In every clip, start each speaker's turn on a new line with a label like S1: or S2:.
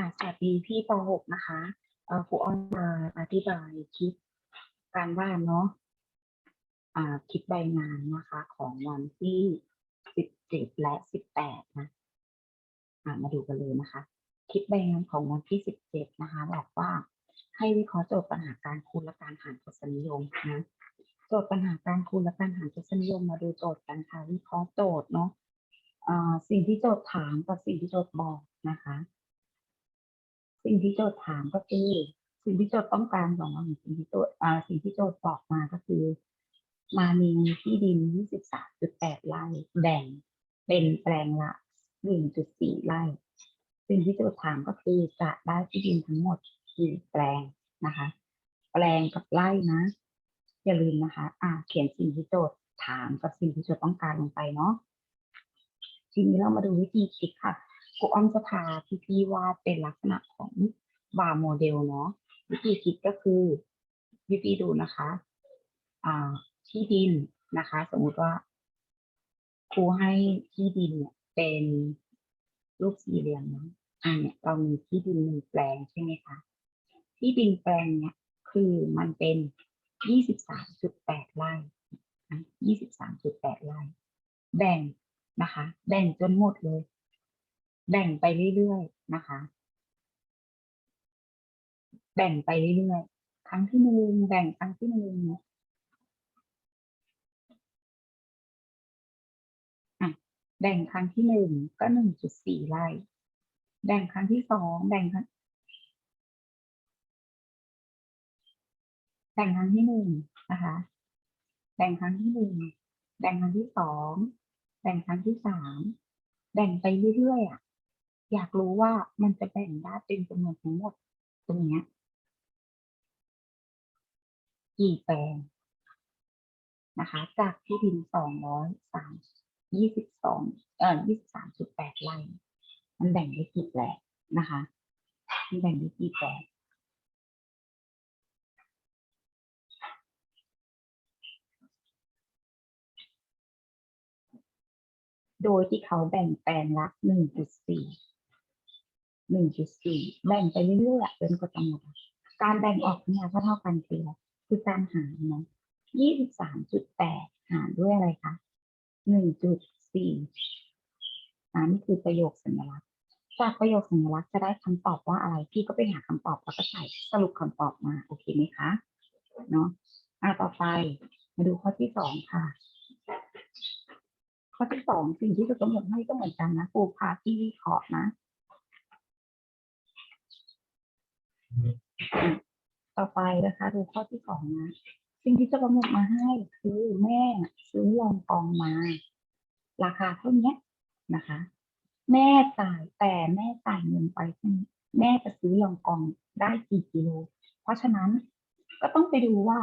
S1: อ่าสวัสดีพี่ป .6 นะคะเอ่อครูอ้อนมาอธิบายคลิปการบ้านเนาะคลิปใบงานนะคะ ของวันที่สิบเจ็ดและสิบแปดนะอ่ามาดูกันเลยนะคะ คลิปใบงานของวันที่สิบเจ็ดนะคะ บอกว่าให้วิเคราะห์โจทย์ปัญหาการคูณและการหารทศนิยมนะโจทย์ปัญหาการคูณและการหารทศนิยมมาดูโจทย์กันค่ะวิเคราะห์โจทย์เนาะอ่าสิ่งที่โจทย์ถามกับสิ่งที่โจทย์บอกนะคะ สิ่งที่โจทย์ถามก็คือ สิ่งที่โจทย์ต้องการของเราสิ่งที่โจทย์สิ่งที่โจทย์บอกมาก็คือ มามีที่ดิน 23.8 ไร่แบ่งเป็นแปลงละ 1.4 ไร่ สิ่งที่โจทย์ถามก็คือจะได้ที่ดินทั้งหมดกี่แปลงนะคะ แปลงกับไร่นะ อย่าลืมนะคะ อ่า เขียนสิ่งที่โจทย์ถามกับสิ่งที่โจทย์ต้องการลงไปเนาะทีนี้เรามาดูวิธีคิดค่ะ ครูอ้อมจะพาพี่ๆวาดเป็นลักษณะของบาร์โมเดลเนาะวิธีคิดก็คือพี่ๆดูนะคะอ่าที่ดินนะคะ สมมุติว่า ครูให้ที่ดินเนี่ยเป็นรูปสี่เหลี่ยมเนาะอ่าเนี่ยเรามีที่ดินหนึ่งแปลงใช่ไหมคะที่ดินแปลงเนี่ยคือมันเป็นยี่สิบสามจุดแปดไร่ยี่สิบสามจุดแปดไร่ แบ่งนะคะ แบ่งจนหมดเลย แบ่งไปเรื่อยๆนะคะ แบ่งไปเรื่อยๆครั้งที่หนึ่งแบ่งครั้งที่หนึ่งอะแบ่งครั้งที่หนึ่งก็หนึ่งจุดสี่ไร่ แบ่งครั้งที่สองแบ่งครั้งแบ่งครั้งที่หนึ่งนะคะ แบ่งครั้งที่หนึ่งแบ่งครั้งที่สองแบ่งครั้งที่สามแบ่งไปเรื่อยๆอะ อยากรู้ว่ามันจะแบ่งได้เป็นจำนวนทั้งหมดตรงเนี้ยกี่แปลงนะคะ จากที่ดินสองร้อยสามยี่สิบสองเอ่อยี่สิบสามจุดแปดไร่มันแบ่งได้กี่แปลงนะคะมันแบ่งได้กี่แปลงโดยที่เขาแบ่งแปลงละหนึ่งจุดสี่ หนึ่งจุดสี่แบ่งไปเรื่อยๆจนกว่าจะหมดการแบ่งออกเนี่ยก็เท่ากันคืออะคือการหารนะยี่สิบสามจุดแปดหารด้วยอะไรคะหนึ่งจุดสี่อันนี้คือประโยคสัญลักษณ์ จากประโยคสัญลักษณ์จะได้คำตอบว่าอะไร พี่ก็ไปหาคำตอบแล้วก็ใส่สรุปคำตอบมา โอเคไหมคะเนาะอะต่อไปมาดูข้อที่สองค่ะ ข้อที่สองสิ่งที่จะกำหนดให้ก็เหมือนกันนะครูพาที่วิเคราะห์นะอะ ต่อไปนะคะดูข้อที่สองนะ สิ่งที่จะกำหนดมาให้คือแม่ซื้อรองกองมา ราคาเท่านี้นะคะ แม่จ่ายแต่แม่จ่ายเงินไปแม่จะซื้อรองกองได้กี่กิโล เพราะฉะนั้นก็ต้องไปดูว่า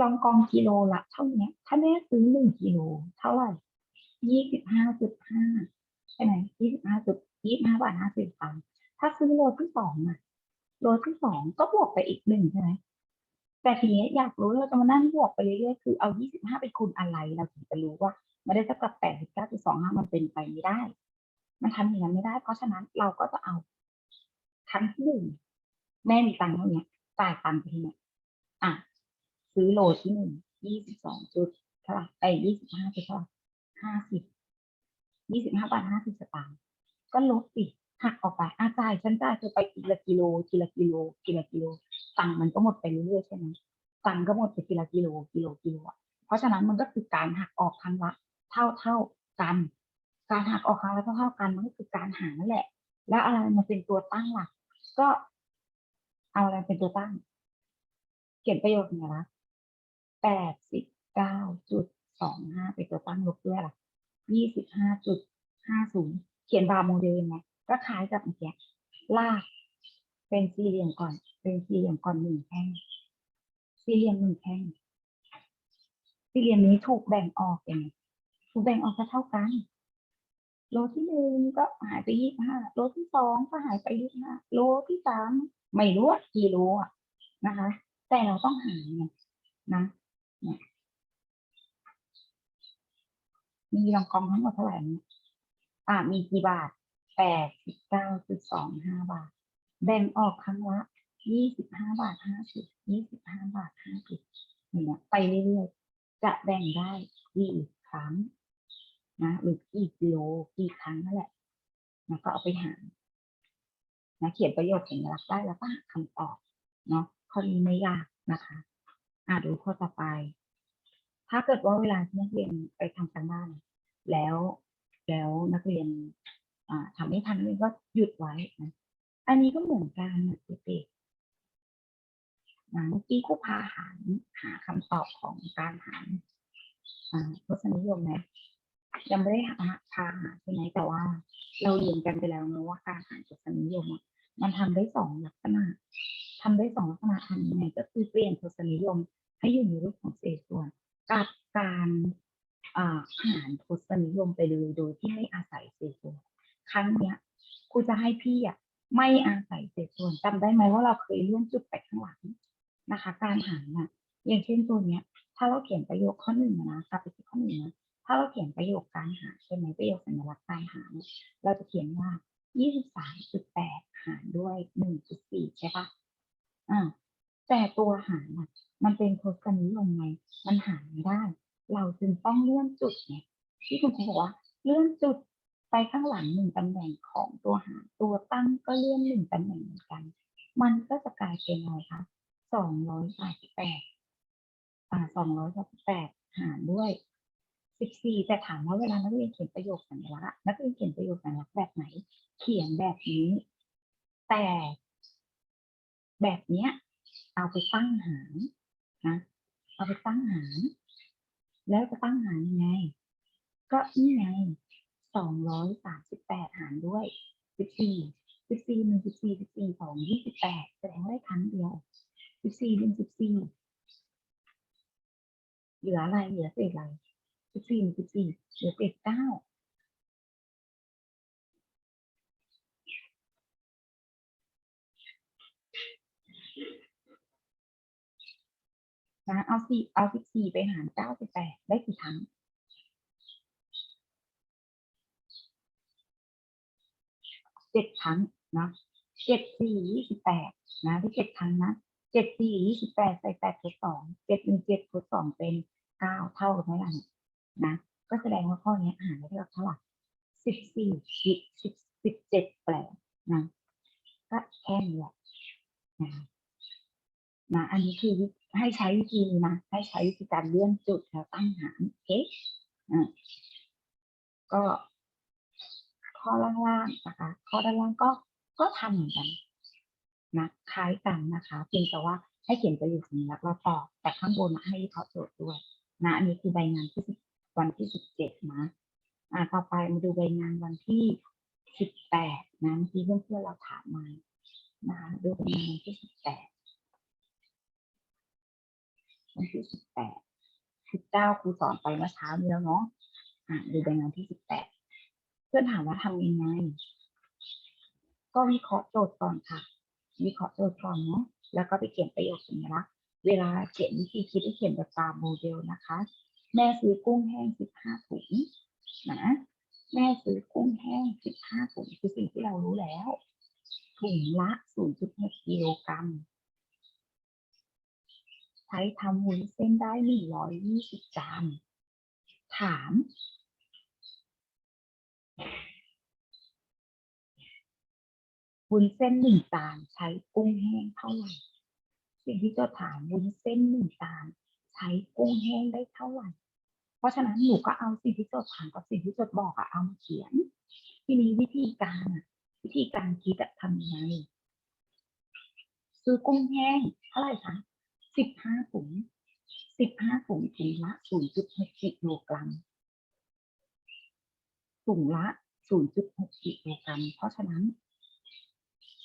S1: รองกองกิโลละเท่านี้ถ้าแม่ซื้อหนึ่งกิโลเท่าไหร่ยี่สิบห้าจุดห้าใช่ไหมยี่สิบห้าจุดยี่สิบห้าบาทห้าสิบตังค์ถ้าซื้อโลที่สองอะ โลที่สองก็บวกไปอีกหนึ่งใช่ไหมแต่ทีนี้อยากรู้เราจะมานั่งบวกไปเรื่อยๆคือเอายี่สิบห้าเป็นคูณอะไร เราถึงจะรู้ว่าไม่ได้เท่ากับแปดสิบเก้าจุดสองห้ามันเป็นไปไม่ได้ มันทำอย่างนั้นไม่ได้ เพราะฉะนั้นเราก็จะเอาครั้งที่หนึ่งแม่มีตังค์เท่านี้จ่ายตังค์ไปที่เนี่ยอะซื้อโลที่หนึ่งยี่สิบสองจุดเท่าไหร่ไอ้ยี่สิบห้าจุดเท่าไหร่ห้าสิบยี่สิบห้าบาทห้าสิบสตางค์ก็ลดสิ หักออกไปอาจ่ายฉันจ่ายเธอไปทีละกิโล ทีละกิโล ทีละกิโลตังมันก็หมดไปเรื่อยๆใช่ไหมตังก็หมดไปทีละกิโล กิโล กิโล เพราะฉะนั้นมันก็คือการหักออกครั้งละเท่าเท่ากัน การหักออกครั้งละเท่าเท่ากันมันก็คือการหานั่นแหละ แล้วอะไรมาเป็นตัวตั้งหล่ะก็เอาอะไรเป็นตัวตั้ง เขียนประโยคนี้นะแปดสิบเก้าจุดสองห้าเป็นตัวตั้งลบด้วยล่ะยี่สิบห้าจุดห้าศูนย์เขียนบาร์โมเดลยังไง ก็คล้ายกับเมื่อกี้ลาก เป็นสี่เหลี่ยมก่อน เป็นสี่เหลี่ยมก่อนหนึ่งแท่งสี่เหลี่ยมหนึ่งแท่งสี่เหลี่ยมนี้ถูกแบ่งออกอยังไงถูกแบ่งออกก็เท่ากัน โลที่หนึ่งก็หายไปยี่ห้าโลที่สองก็หายไปยี่ห้าโลที่สามไม่รู้กี่โลอะนะคะ แต่เราต้องหารไงนะเนี่ยมีรองกองทั้งหมดเท่าไหร่เนี่ยอ่ามีกี่บาท แปดสิบเก้าจุดสองห้าบาท แบ่งออกครั้งละยี่สิบห้าบาทห้าสิบยี่สิบห้าบาทห้าสิบเงี้ยไปเรื่อยๆ จะแบ่งได้กี่ครั้งนะหรือกี่กิโลกี่ครั้งนั่นแหละนะก็เอาไปหารนะเขียนประโยคสัญลักษณ์ได้แล้วก็หาคำตอบเนาะข้อนี้ไม่ยากนะคะอ่าดูข้อต่อไป ถ้าเกิดว่าเวลาที่นักเรียนไปทำการบ้านแล้วแล้วนักเรียน ทำไม่ทันเรียนก็หยุดไว้นะอันนี้ก็เหมือนกันนะเด็กๆนะเมื่อกี้ครูพาหารหาคำตอบของการหารอ่าทศนิยมไหมยังไม่ได้หาพาหาใช่ไหมแต่ว่าเราเรียนกันไปแล้วนะว่าการหารทศนิยมอะมันทำได้สองลักษณะทำได้สองลักษณะทำยังไงก็คือเปลี่ยนทศนิยม ให้อยู่ในรูปของเศษส่วน กับการอ่าหารทศนิยมไปเลยโดยที่ไม่อาศัยเศษส่วน ครั้งเนี้ยครูจะให้พี่อะไม่อาศัยเศษส่วนจำได้ไหมว่าเราเคยเลื่อนจุดไปข้างหลังนะคะ การหารน่ะอย่างเช่นตัวเนี้ย ถ้าเราเขียนประโยคข้อหนึ่งนะกลับไปที่ข้อหนึ่งนะถ้าเราเขียนประโยคการหารใช่ไหมประโยคสัญลักษณ์การหารเราจะเขียนว่า 23.8 หารด้วย 1.4 ใช่ปะอ่าแต่ตัวหารน่ะมันเป็นทศนิยมไงมันหารไม่ได้ เราจึงต้องเลื่อนจุดไงที่คุณครูบอกว่าเลื่อนจุด ไปข้างหลังหนึ่งตำแหน่งของตัวหารตัวตั้งก็เลื่อนหนึ่งตำแหน่งเหมือนกัน มันก็จะกลายเป็นอะไรคะสองร้อยสามสิบแปดอ่าสองร้อยสามสิบแปดหารด้วยสิบสี่แต่ถามว่าเวลานักเรียนเขียนประโยคสัญลักษณ์นักเรียนเขียนประโยคสัญลักษณ์แบบไหน เขียนแบบนี้ แต่แบบเนี้ย เอาไปตั้งหารนะเอาไปตั้งหารแล้วจะตั้งหารยังไง ก็นี่ไง สองร้อยสามสิบแปดหารด้วยสิบสี่สิบสี่หนึ่งสิบสี่สิบสี่สองยี่สิบแปดแสดงได้ครั้งเดียวสิบสี่หนึ่งสิบสี่เหลืออะไรเหลือเศษอะไรสิบสี่หนึ่งสิบสี่เหลือเศษเก้านะเอาสี่เอาสิบสี่ไปหารเก้าสิบแปดได้กี่ครั้ง เจ็ดครั้งนะเจ็ดสี่ยี่สิบแปดนะที่เจ็ดครั้งนะเจ็ดสี่ยี่สิบแปดใส่แปดทดสองเจ็ดหนึ่งเจ็ดทดสองเป็นเก้าเท่ากับเท่าไหร่ะนะก็แสดงว่าข้อนี้หารได้เท่าไหร่สิบสี่สิบสิบสิบเจ็ดแปดนะก็แค่นี้แหละนะนะอันนี้คือให้ใช้วิธีนี้นะให้ใช้วิธีการเลื่อนจุดแล้วตั้งหารโอเคอ่าก็ ข้อล่างๆนะคะ ข้อด้านล่างก็ก็ทำเหมือนกันนะคล้ายกันนะคะเพียงแต่ว่าให้เขียนประโยคสัญลักษณ์เราตอบแต่ข้างบนให้วิเคราะห์โจทย์ด้วยนะอันนี้คือใบงานที่วันที่สิบเจ็ดนะอ่าต่อไปมาดูใบงานวันที่สิบแปดนะเมื่อกี้เพื่อนๆเราถามมานะคะดูใบงานวันที่สิบแปดวันที่สิบแปดสิบเก้าครูสอนไปเมื่อเช้านี้แล้วเนาะอ่าดูใบงานที่สิบแปด เพื่อนถามว่าทำยังไง ก็วิเคราะห์โจทย์ก่อนค่ะ วิเคราะห์โจทย์ก่อนเนาะแล้วก็ไปเขียนประโยคสัญลักษณ์เวลาเขียนวิธีคิดให้เขียนแบบตามโมเดลนะคะ แม่ซื้อกุ้งแห้งสิบห้าถุงนะแม่ซื้อกุ้งแห้งสิบห้าถุงคือสิ่งที่เรารู้แล้วถุงละศูนย์จุดหกกิโลกรัมใช้ทำวุ้นเส้นได้หนึ่งร้อยยี่สิบจานถาม วุ้นเส้นหนึ่งจานใช้กุ้งแห้งเท่าไหร่ สิ่งที่จะถามวุ้นเส้นหนึ่งจานใช้กุ้งแห้งได้เท่าไหร่ เพราะฉะนั้นหนูก็เอาสิ่งที่โจทย์ถามกับสิ่งที่โจทย์บอกอะเอามาเขียน ทีนี้วิธีการอะวิธีการคิดอะทำยังไงซื้อกุ้งแห้งเท่าไหร่คะสิบห้าถุงสิบห้าถุงถุงละศูนย์จุดหกกิโลกรัมถุงละศูนย์จุดหกกิโลกรัม เพราะฉะนั้น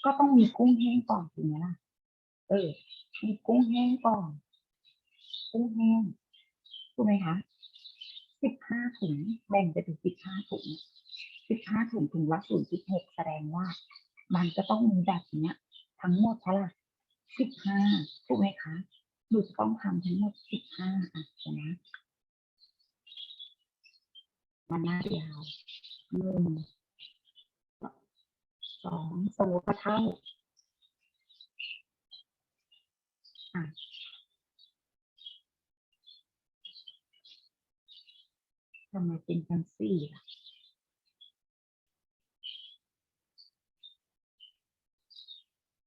S1: ก็ต้องมีกุ้งแห้งก่อนถูกไหมล่ะ เออ มีกุ้งแห้งก่อน กุ้งแห้งถูกไหมคะสิบห้าถุงแบ่งไปเป็นสิบห้าถุงสิบห้าถุงถุงละศูนย์จุดหกแสดงว่า มันจะต้องมีแบบเนี้ย ทั้งหมดเท่าไหร่สิบห้าถูกไหมคะหนูจะต้องทำทั้งหมดสิบห้าอะใช่ไหมมันน่ายาวหนึ่ง สองสมมติว่าเท่าทำไมเป็นจังสี่ล่ะ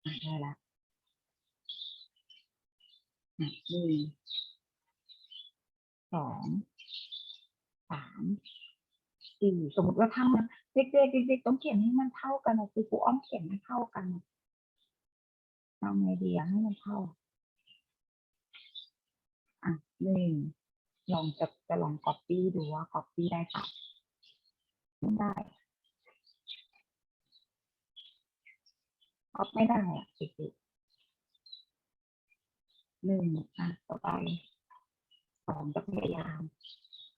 S1: อะได้ละอะหนึ่งสองสาม สี่สมมติว่าเท่านะเด็กๆเด็กๆต้องเขียนให้มันเท่ากันนะคือครูอ้อมเขียนให้เท่ากันเอาไงดีให้มันเท่าอะหนึ่งลองจะจะลองก๊อปปี้ดูว่าก๊อปปี้ได้ปะไม่ได้ก๊อปไม่ได้อะเด็กๆหนึ่งอะต่อไปสองจะพยายาม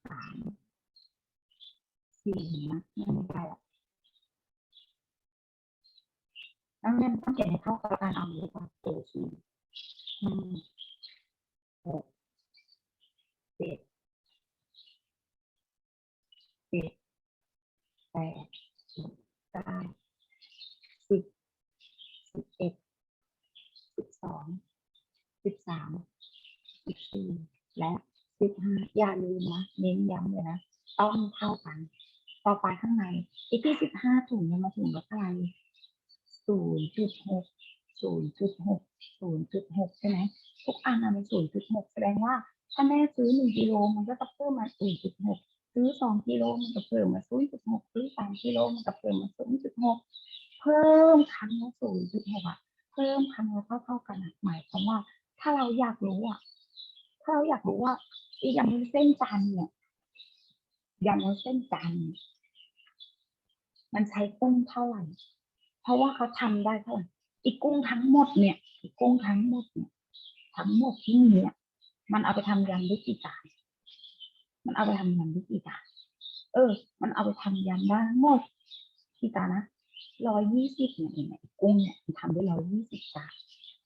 S1: สาม สี่นะไม่ได้อะแล้วนั่นต้องเขียนให้เท่ากับการเอาเลยว่าเจ็ดสี่ห้าหกเจ็ดเจ็ดแปดเก้าสิบสิบเอ็ดสิบสองสิบสามสิบสี่และสิบห้าอย่าลืมนะเน้นย้ำเลยนะ ต้องเท่ากัน ต่อไปข้างในอีกที่สิบห้าถุงเนี่ยมาถุงละเท่าไหร่ศูนย์จุดหกศูนย์จุดหกศูนย์จุดหกใช่ไหมทุกอันอะมันศูนย์จุดหกแสดงว่า ถ้าแม่ซื้อหนึ่งกิโลมันก็จะเพิ่มมาศูนย์จุดหกซื้อสองกิโลมันก็เพิ่มมาศูนย์จุดหกซื้อสามกิโลมันก็เพิ่มมาศูนย์จุดหกเพิ่มครั้งละศูนย์จุดหกอะเพิ่มครั้งละเท่าเท่ากันหมายความว่า ถ้าเราอยากรู้อะถ้าเราอยากรู้ว่าอีกอย่างเส้นจันเนี่ย ย่างนั้นเส้นจันมันใช้กุ้งเท่าไหร่ เพราะว่าเขาทำได้เท่าไหร่อีกกุ้งทั้งหมดเนี่ยอีกกุ้งทั้งหมดเนี่ยทั้งหมดที่มีเนี่ย มันเอาไปทำยำได้กี่จานมันเอาไปทำยำได้กี่จานเออ มันเอาไปทำยำได้หมดกี่จานนะร้อยยี่สิบเนี่ยเองเนี่ยกุ้งเนี่ยมันทำได้ร้อยยี่สิบจาน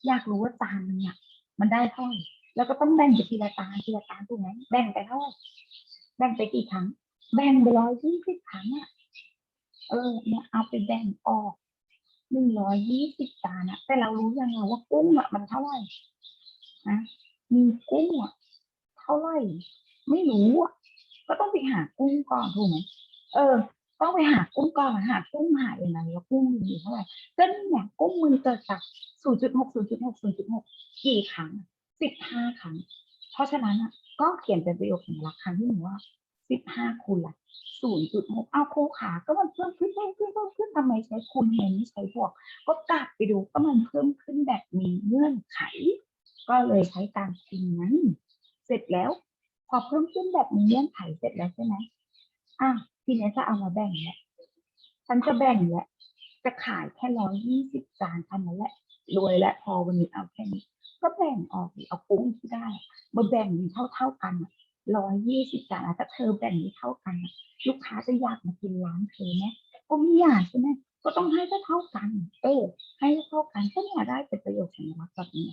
S1: อยากรู้ว่าจานนึงเนี่ยมันได้เท่าไหร่แล้วก็ต้องแบ่งไปทีละจานทีละจานถูกไหมแบ่งไปเท่าไหร่แบ่งไปกี่ครั้ง แบ่งไปร้อยยี่สิบครั้งอะ เออ เนี่ยเอาไปแบ่งออกหนึ่งร้อยยี่สิบจานอะแต่เรารู้ยังไงว่ากุ้งอะมันเท่าไหร่นะมีกุ้งอะเท่าไหร่ ไม่รู้อะก็ต้องไปหากุ้งก่อนถูกไหมเออ ต้องไปหากุ้งก่อนหากุ้งหายังไงว่ากุ้งมันมีเท่าไหร่ก็นี่เนี่ยกุ้งมันเกิดจากศูนย์จุดหกศูนย์จุดหกศูนย์จุดหกกี่ครั้งสิบห้าครั้ง เพราะฉะนั้นอะก็เขียนเป็นประโยคสัญลักครั้งที่หนึ่งว่า สิบห้าคูณละศูนย์จุดหกเอาครูขาก็มันเพิ่มขึ้นเพิ่มขึ้นเพิ่มขึ้นทำไมใช้คูณทำไมไม่ใช้บวก ก็กลับไปดูก็มันเพิ่มขึ้นแบบมีเงื่อนไข ก็เลยใช้การคูณนั้น เสร็จแล้ว พอเพิ่มขึ้นแบบมีเงื่อนไขเสร็จแล้วใช่ไหมอะทีนี้จะเอามาแบ่งแหล้วฉันจะแบ่งแหล้วจะขายแค่ร้อยยี่สิบจานเท่านั้นแหละรวยและพอวันนี้เอาแค่นี้ ก็แบ่งออกเอากุ้งที่ได้ มาแบ่งเท่าเท่ากัน ร้อยยี่สิบจานอะถ้าเธอแบ่งเท่ากัน ลูกค้าจะอยากมากินร้านเธอไหมก็ไม่อยากใช่ไหมก็ต้องให้เท่ากัน เออ ให้เท่ากันก็เนี่ยได้เป็นประโยชน์สัญลักษณ์แบบนี้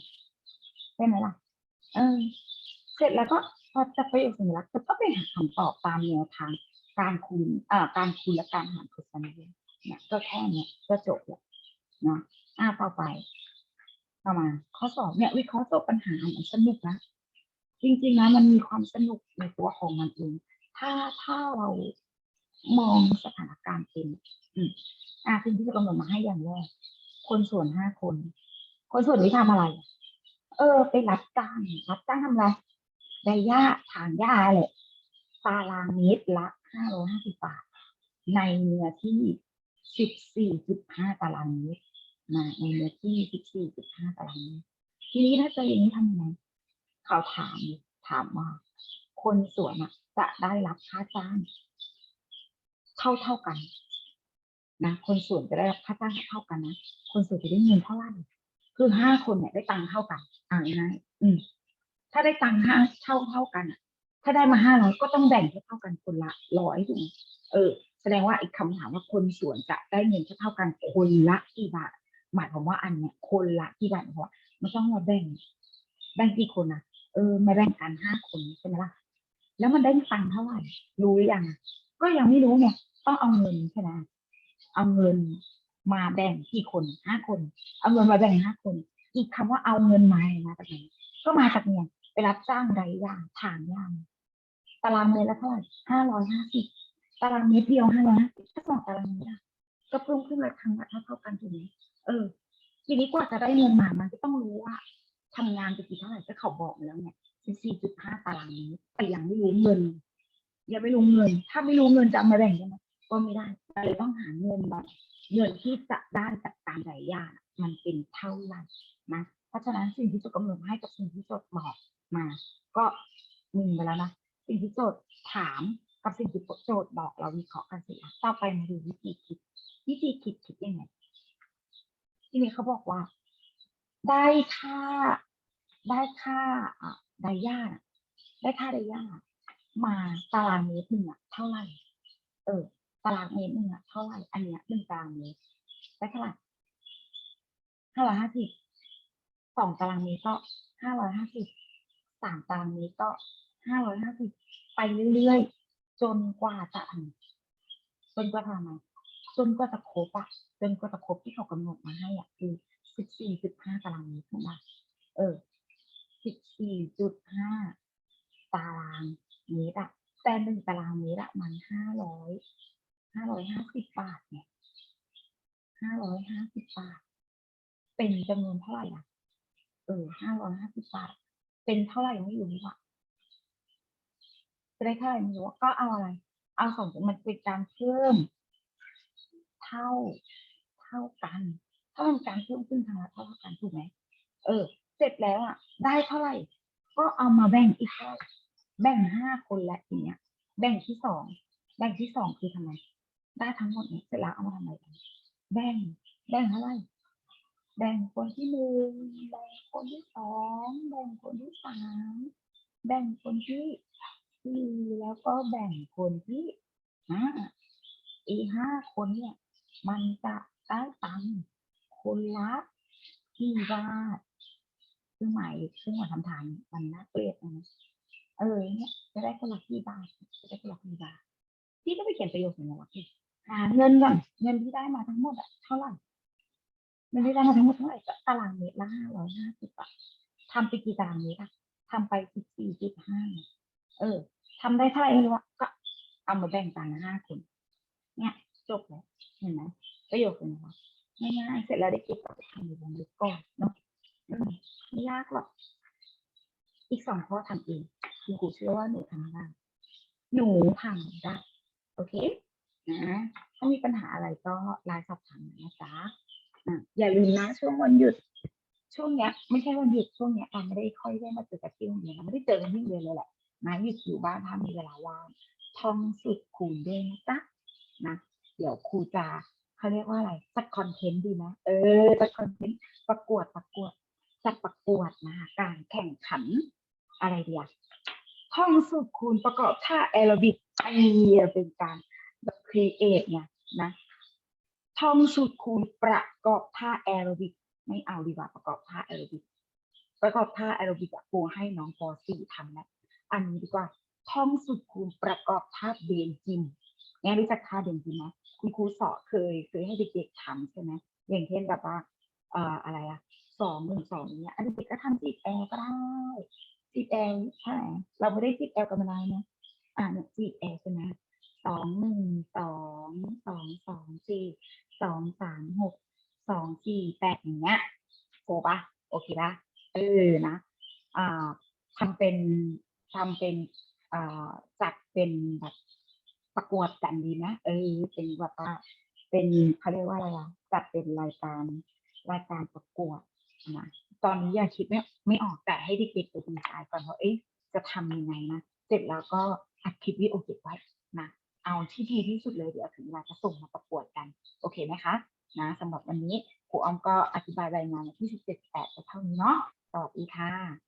S1: ใช่ไหมล่ะ เออ เสร็จแล้วก็พอจะประโยชน์สัญลักษณ์ก็ไปหาคำตอบตามแนวทางการคูณเอ่อการคูณและการหารคือสัญลักษณ์เนี่ยก็แค่เนี้ยก็จบแล้วนะอ่าต่อไป ต่อมา ข้อสอบเนี่ย วิเคราะห์ตัวปัญหามันสนุกนะ จริงๆนะมันมีความสนุกในตัวของมันเอง ถ้าถ้าเรามองสถานการณ์เป็นอืมอ่าสิ่งที่จะกำหนดมาให้อย่างแรกคนส่วนห้าคน คนส่วนนี้ทำอะไร เออ ไปรับจ้างรับจ้างทำอะไรได้หญ้าถางหญ้าแหละตารางเมตรละห้าร้อยห้าสิบบาท ในเนื้อที่สิบสี่จุดห้าตารางเมตรนะในเนื้อที่สิบสี่จุดห้าตารางเมตรทีนี้ถ้าเจออย่างนี้ทำยังไง เขาถามถามว่าคนสวนอะ จะได้รับค่าจ้างเท่าเท่ากันนะคนสวนจะได้รับค่าจ้างเท่ากันนะคนสวนจะได้เงินเท่าไหร่คือห้าคนเนี่ยได้ตังค์เท่ากันอ่าง่ายอืม ถ้าได้ตังค์ห้าเท่าเท่ากันอะถ้าได้มาห้าร้อยก็ต้องแบ่งให้เท่ากันคนละร้อยถูกไหมเออ แสดงว่าอีกคำถามว่าคนสวนจะได้เงินเท่ากันคนละกี่บาทหมายความว่าอันเนี้ยคนละกี่บาทเพราะว่ามันต้องมาแบ่งแบ่งกี่คนนะ เออมาแบ่งกันห้าคนใช่ไหมล่ะ แล้วมันได้ตังค์เท่าไหร่รู้หรือยังก็ยังไม่รู้เนี่ยต้องเอาเงินใช่ไหมเอาเงินมาแบ่งกี่คนห้าคน เอาเงินมาแบ่งห้าคน อีกคำว่าเอาเงินมามาจากไหนก็มาจากเนี่ยไปรับจ้างไรยางถางย่างตารางเมตรละเท่าไหร่ห้าร้อยห้าสิบตารางเมตรเดียวห้าร้อยห้าสิบถ้าสองตารางเมตรก็เพิ่มขึ้นมาครั้งละเท่าเท่ากันถูกไหมเออ ทีนี้กว่าจะได้เงินมามันก็ต้องรู้ว่า ทำงานไปกี่เท่าไหร่ก็เขาบอกมาแล้วเนี่ยสิบสี่จุดห้าตารางเมตรแต่ยังไม่รู้เงิน ยังไม่รู้เงิน ถ้าไม่รู้เงินจะมาแบ่งได้ไหมก็ไม่ได้เลยต้องหาเงินมาเงินที่จะได้จากการรายญาติมันเป็นเท่าไหร่นะเพราะฉะนั้นสิ่งที่โจทย์กำหนดให้กับสิ่งที่โจทย์บอกมา ก็มีไปแล้วนะสิ่งที่โจทย์ถามกับสิ่งที่โจทย์บอกเราวิเคราะห์กันสร็จแล้วต่อไปมาดูวิธีคิด วิธีคิดคิดยังไง ที่นี้เขาบอกว่า ได้ค่า ได้ค่าไดย่าได้ค่าไดย่ามาตารางเมตรหนึ่งอะเท่าไหร่ เออ ตารางเมตรหนึ่งอะเท่าไหร่ อันเนี้ยหนึ่งตารางเมตรได้เท่าไหร่ห้าร้อยห้าสิบสองตารางเมตรก็ห้าร้อยห้าสิบสามตารางเมตรก็ห้าร้อยห้าสิบไปเรื่อยๆ จนกว่าจะอันจนกว่าทำไมจนกว่าจะครบอะจนกว่าจะครบที่เขากำหนดมาให้อะคือ สิบสี่จุดห้าตารางเมตรถูกไหมเออสิบสี่จุดห้าตารางเมตรอะแต่หนึ่งตารางเมตรอะมันห้าร้อยห้าร้อยห้าสิบบาทเนี่ยห้าร้อยห้าสิบบาท เป็นจำนวนเท่าไหร่อะเออห้าร้อยห้าสิบบาท เป็นเท่าไหร่ยังไม่รู้ว่าจะได้เท่าไหร่ไม่รู้ก็เอาอะไร เอาสองมันเป็นการเพิ่ม เท่า เท่ากัน ถ้ามันการเพิ่มขึ้นทางละเท่ากันถูกไหมเออ เสร็จแล้วอะ ได้เท่าไหร่ ก็เอามาแบ่งอีกเท่าไหร่แบ่งห้าคนและอย่างเงี้ย แบ่งที่สองแบ่งที่สองคือทำไม ได้ทั้งหมดเนี่ยเสร็จแล้วเอามาทำอะไรกันแบ่งแบ่งเท่าไหร่แบ่งคนที่หนึ่งแบ่งคนที่สองแบ่งคนที่สามแบ่งคนที่สี่แล้วก็แบ่งคนที่ห้าอีห้าคนเนี่ย มันจะได้ตังค์ คนละกี่บาทซึ่องหมายซึ่องหมายคำถามมันน่าเกลียดนะเออเนี่ยจะได้คนละกี่บาทจะได้คนละกี่บาทพี่ก็ไปเขียนประโยคอย่างนี้วะพี่หาเงินก่อนเงินที่ได้มาทั้งหมดอะเท่าไหร่มันที่ได้มาทั้งหมดเท่าไหร่ก็ตารางเมตรละห้าร้อยห้าสิบบาททำไปกี่ตารางเมตรอะทำไปสิบสี่จุดห้าเออทำได้เท่าไหร่ไม่รู้ก็เอามาแบ่งกันห้าคน เนี่ยจบแล้วเห็นไหมประโยคเป็นไง ง่ายๆเสร็จแล้วได้เก็บกับทำในวงเล็บก่อนเนาะไม่ยากหรอกอีกสองข้อทำเองคุณครูเชื่อว่าหนูทำได้หนูทำได้โอเคนะถ้ามีปัญหาอะไรก็ไลน์สอบถามนะจ๊ะอะอย่าลืมนะช่วงวันหยุด ช่วงเนี้ย ไม่ใช่วันหยุดช่วงเนี้ยเราไม่ได้ค่อยได้มาเจอกันที่โรงเรียนเราไม่ได้เจอกันที่เรียนเลยแหละนะหยุดอยู่บ้านถ้ามีเวลาว่างท่องสุดคูณด้วยนะจ๊ะนะเดี๋ยวครูจะ เขาเรียกว่าอะไรจัดคอนเทนต์ดีนะเออจัดคอนเทนต์ประกวดประกวดจัดประกวดนะคะการแข่งขันอะไรเดียท่องสุดคูณประกอบท่าแอโรบิกไอเป็นการแบบครีเอทเนี่ยนะท่องสูตรคูณประกอบท่าแอโรบิกไม่เอาดีกว่าประกอบท่าแอโรบิกประกอบท่าแอโรบิกอะครูให้น้องป .4 ทำนะอันนี้ดีกว่าท่องสูตรคูณประกอบท่าเบนจิมแง่รู้จักท่าเบนจิมไหม คุณครูสอนเคยเคยให้เด็กๆทำใช่ไหมอย่างเช่นแบบว่าเอ่ออะไรอะสองหนึ่งสองเงี้ยอันเด็กๆก็ทำจีบแอลก็ได้จีบแอลใช่เราไม่ได้จีบแอลกันมานานนะอ่าเนี่ยจีบแอลใช่ไหมสองหนึ่งสองสองสองสี่สองสามหกสองสี่แปดอย่างเงี้ยโอปะโอเคปะเออนะอ่าทำเป็นทำเป็นอ่าจัดเป็นแบบ ประกวดกันดีนะเออเป็นแบบว่าเป็นเขาเรียกว่าอะไรอะจัดเป็นรายการรายการประกวดนะตอนนี้ยังคิดไม่ไม่ออกแต่ให้เด็กๆไปดีไซน์ก่อนว่าเอ๊ะจะทำยังไงนะเสร็จแล้วก็อัดคลิปวิดีโอเก็บไว้นะเอาที่ดีที่สุดเลยเดี๋ยวถึงเวลาจะส่งมาประกวดกัน โอเคไหมคะนะสำหรับวันนี้ครูออมก็อธิบายรายงานวันที่ 17 8ไปเท่านี้เนาะสวัสดีค่ะ